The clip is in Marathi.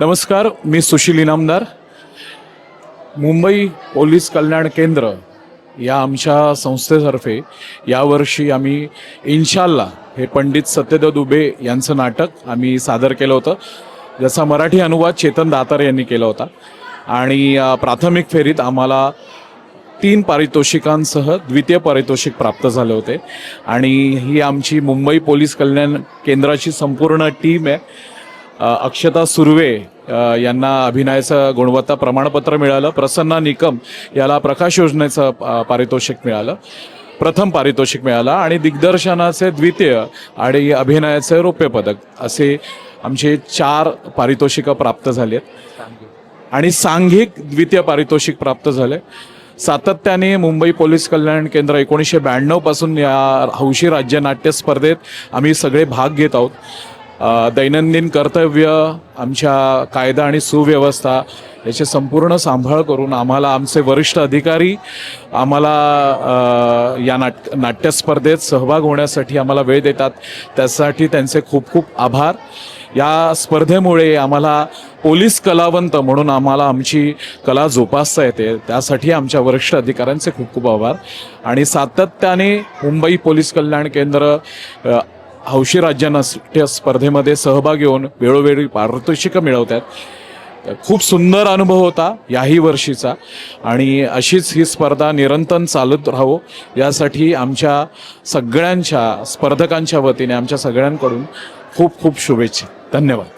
नमस्कार मी सुशील इनामदार. मुंबई पोलीस कल्याण केंद्र या आमच्या संस्थेतर्फे यावर्षी आम्ही इन्शाल्ला हे पंडित सत्यदेव दुबे यांचं नाटक आम्ही सादर केलं होतं ज्याचा मराठी अनुवाद चेतन दातार यांनी केला होता. आणि प्राथमिक फेरीत आम्हाला तीन पारितोषिकांसह द्वितीय पारितोषिक प्राप्त झाले होते. आणि ही आमची मुंबई पोलीस कल्याण केंद्राची संपूर्ण टीम आहे. अक्षता सुर्वे यांना अभिनयाचं गुणवत्ता प्रमाणपत्र मिळालं. प्रसन्ना निकम याला प्रकाश योजनेचं पारितोषिक मिळालं. प्रथम पारितोषिक मिळालं आणि दिग्दर्शनाचे द्वितीय आणि अभिनयाचे रौप्य पदक असे आमचे चार पारितोषिकं प्राप्त झाली आहेत आणि सांघिक द्वितीय पारितोषिक प्राप्त झाले. सातत्याने मुंबई पोलीस कल्याण केंद्र एकोणीसशे ब्याण्णवपासून या हौशी राज्य नाट्य स्पर्धेत आम्ही सगळे भाग घेत आहोत. दैनंदिन कर्तव्य आमच्या कायदा आणि सुव्यवस्था याचे संपूर्ण सांभाळ करून आम्हाला आमचे वरिष्ठ अधिकारी आम्हाला या नाट नाट्यस्पर्धेत सहभाग होण्यासाठी आम्हाला वेळ देतात. त्यासाठी त्यांचे खूप खूप आभार. या स्पर्धेमुळे आम्हाला पोलीस कलावंत म्हणून आम्हाला आमची कला जोपासता येते. त्यासाठी आमच्या वरिष्ठ अधिकाऱ्यांचे खूप खूप आभार. आणि सातत्याने मुंबई पोलीस कल्याण केंद्र हौशी राज्यांना त्या स्पर्धेमध्ये सहभाग घेऊन वेळोवेळी पारितोषिकं मिळवतात. खूप सुंदर अनुभव होता याही वर्षीचा. आणि अशीच ही स्पर्धा निरंतर चालत राहो यासाठी आमच्या सगळ्यांच्या स्पर्धकांच्या वतीने आमच्या सगळ्यांकडून खूप खूप शुभेच्छा. धन्यवाद.